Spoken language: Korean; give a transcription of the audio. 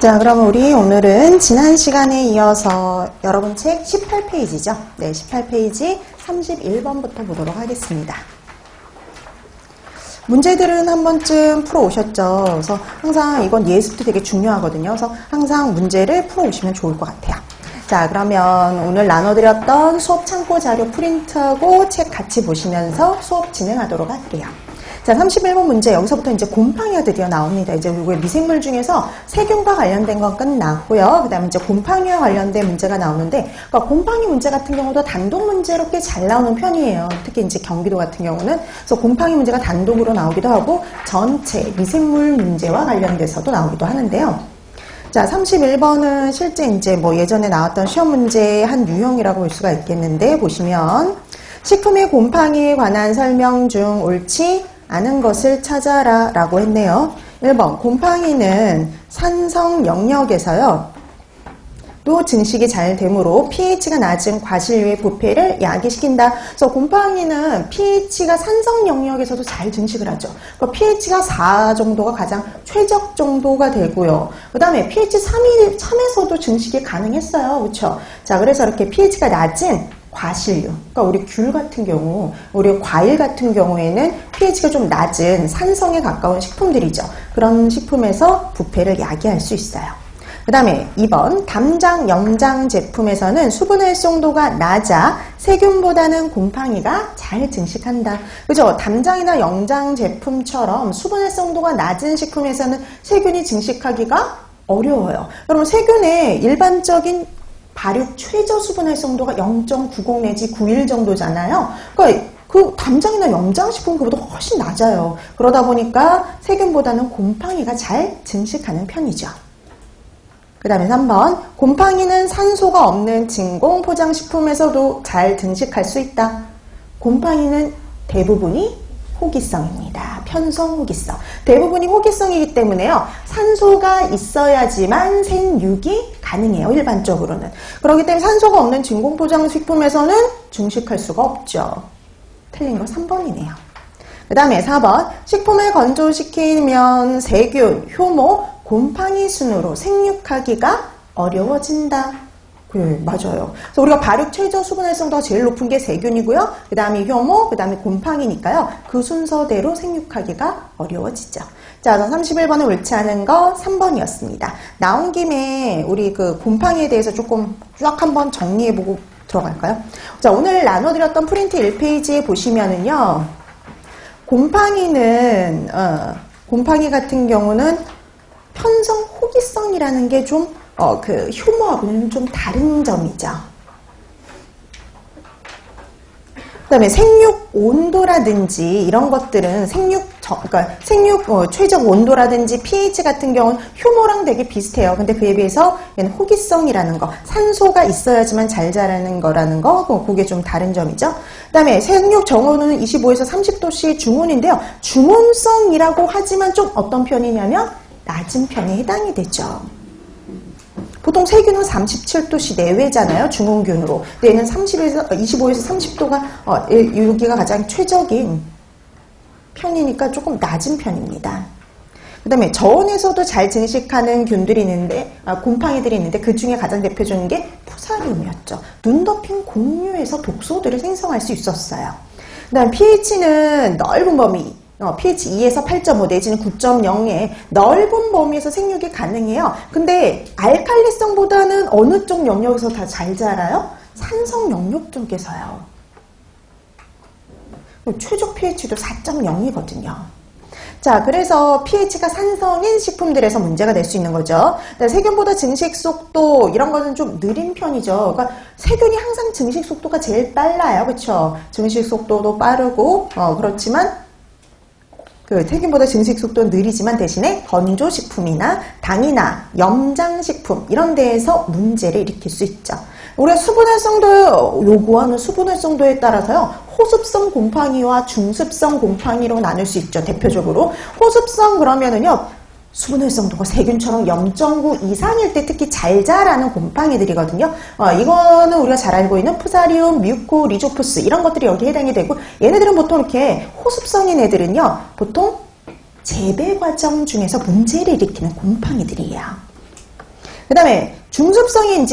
자, 그럼 우리 오늘은 지난 시간에 이어서 여러분 책 18페이지죠. 네, 18페이지 31번부터 보도록 하겠습니다. 문제들은 한 번쯤 풀어 오셨죠. 그래서 항상 이건 예습도 되게 중요하거든요. 그래서 항상 문제를 풀어 오시면 좋을 것 같아요. 자, 그러면 오늘 나눠드렸던 수업 참고 자료 프린트하고 책 같이 보시면서 수업 진행하도록 할게요. 자, 31번 문제. 여기서부터 이제 곰팡이가 드디어 나옵니다. 이제 이거 미생물 중에서 세균과 관련된 건 끝났고요. 그 다음에 이제 곰팡이와 관련된 문제가 나오는데, 그러니까 곰팡이 문제 같은 경우도 단독 문제로 꽤 잘 나오는 편이에요. 특히 이제 경기도 같은 경우는. 그래서 곰팡이 문제가 단독으로 나오기도 하고, 전체 미생물 문제와 관련돼서도 나오기도 하는데요. 자, 31번은 실제 이제 뭐 예전에 나왔던 시험 문제의 한 유형이라고 볼 수가 있겠는데, 보시면, 식품의 곰팡이에 관한 설명 중 옳지 않은 것을 찾아라 라고 했네요. 1번, 곰팡이는 산성 영역에서요. 또 증식이 잘 되므로 pH가 낮은 과실류의 부패를 야기시킨다. 그래서 곰팡이는 pH가 산성 영역에서도 잘 증식을 하죠. 그러니까 pH가 4 정도가 가장 최적 정도가 되고요. 그 다음에 pH 3이, 3에서도 증식이 가능했어요. 그렇죠? 자, 그래서 이렇게 pH가 낮은 과실류. 그러니까 우리 귤 같은 경우, 우리 과일 같은 경우에는 pH가 좀 낮은 산성에 가까운 식품들이죠. 그런 식품에서 부패를 야기할 수 있어요. 그 다음에 2번 담장, 염장 제품에서는 수분 활성도가 낮아 세균보다는 곰팡이가 잘 증식한다. 그죠? 담장이나 염장 제품처럼 수분 활성도가 낮은 식품에서는 세균이 증식하기가 어려워요. 여러분 세균의 일반적인 발육 최저 수분 활성도가 0.90 내지 91 정도잖아요. 그러니까 그 담장이나 염장식품 그보다 훨씬 낮아요. 그러다 보니까 세균보다는 곰팡이가 잘 증식하는 편이죠. 그 다음에 3번 곰팡이는 산소가 없는 진공 포장식품에서도 잘 증식할 수 있다. 곰팡이는 대부분이 호기성입니다. 편성 호기성. 대부분이 호기성이기 때문에요. 산소가 있어야지만 생육이 가능해요. 일반적으로는. 그렇기 때문에 산소가 없는 진공 포장 식품에서는 증식할 수가 없죠. 틀린 거 3번이네요. 그 다음에 4번 식품을 건조시키면 세균, 효모, 곰팡이 순으로 생육하기가 어려워진다. 네, 맞아요. 그래서 우리가 발육 최저 수분 활성도가 제일 높은 게 세균이고요. 그 다음에 효모, 그 다음에 곰팡이니까요. 그 순서대로 생육하기가 어려워지죠. 자, 그럼 31번에 옳지 않은 거 3번이었습니다. 나온 김에 우리 그 곰팡이에 대해서 조금 쫙 한번 정리해보고 들어갈까요? 자, 오늘 나눠드렸던 프린트 1페이지에 보시면은요. 곰팡이는, 어, 곰팡이 같은 경우는 편성 호기성이라는 게 좀, 어, 그, 효모하고는 좀 다른 점이죠. 그 다음에 생육 온도라든지 이런 것들은 생육, 저, 그러니까 생육 어, 최적 온도라든지 pH 같은 경우는 효모랑 되게 비슷해요. 근데 그에 비해서 얘는 호기성이라는 거, 산소가 있어야지만 잘 자라는 거라는 거, 그게 좀 다른 점이죠. 그 다음에 생육 정온은 25에서 30도씨 중온인데요. 중온성이라고 하지만 좀 어떤 편이냐면 낮은 편에 해당이 되죠. 보통 세균은 37도씨 내외잖아요. 중온균으로. 근데 얘는 30에서, 25에서 30도가, 어, 여기가 가장 최적인 편이니까 조금 낮은 편입니다. 그 다음에 저온에서도 잘 증식하는 균들이 있는데, 아, 곰팡이들이 있는데 그 중에 가장 대표적인 게 푸사리움이었죠. 눈 덮인 공유에서 독소들을 생성할 수 있었어요. 그 다음 pH는 넓은 범위, 어, pH 2에서 8.5 내지는 9.0의 넓은 범위에서 생육이 가능해요. 근데 알칼리성보다는 어느 쪽 영역에서 다 잘 자라요? 산성 영역 쪽에서요. 최적 pH도 4.0이거든요. 자, 그래서 pH가 산성인 식품들에서 문제가 될 수 있는 거죠. 세균보다 증식 속도 이런 거는 좀 느린 편이죠. 그러니까 세균이 항상 증식 속도가 제일 빨라요. 그렇죠? 증식 속도도 빠르고 어, 그렇지만 그 세균보다 증식 속도는 느리지만 대신에 건조식품이나 당이나 염장식품 이런 데에서 문제를 일으킬 수 있죠. 우리가 수분 활성도 요구하는 수분 활성도에 따라서요. 호습성 곰팡이와 중습성 곰팡이로 나눌 수 있죠. 대표적으로 호습성 그러면은요. 수분 활성도가 세균처럼 0.9 이상일 때 특히 잘 자라는 곰팡이들이거든요. 어, 이거는 우리가 잘 알고 있는 푸사리움, 뮤코, 리조푸스 이런 것들이 여기 해당이 되고 얘네들은 보통 이렇게 호습성인 애들은요. 보통 재배 과정 중에서 문제를 일으키는 곰팡이들이에요. 그 다음에 중습성인지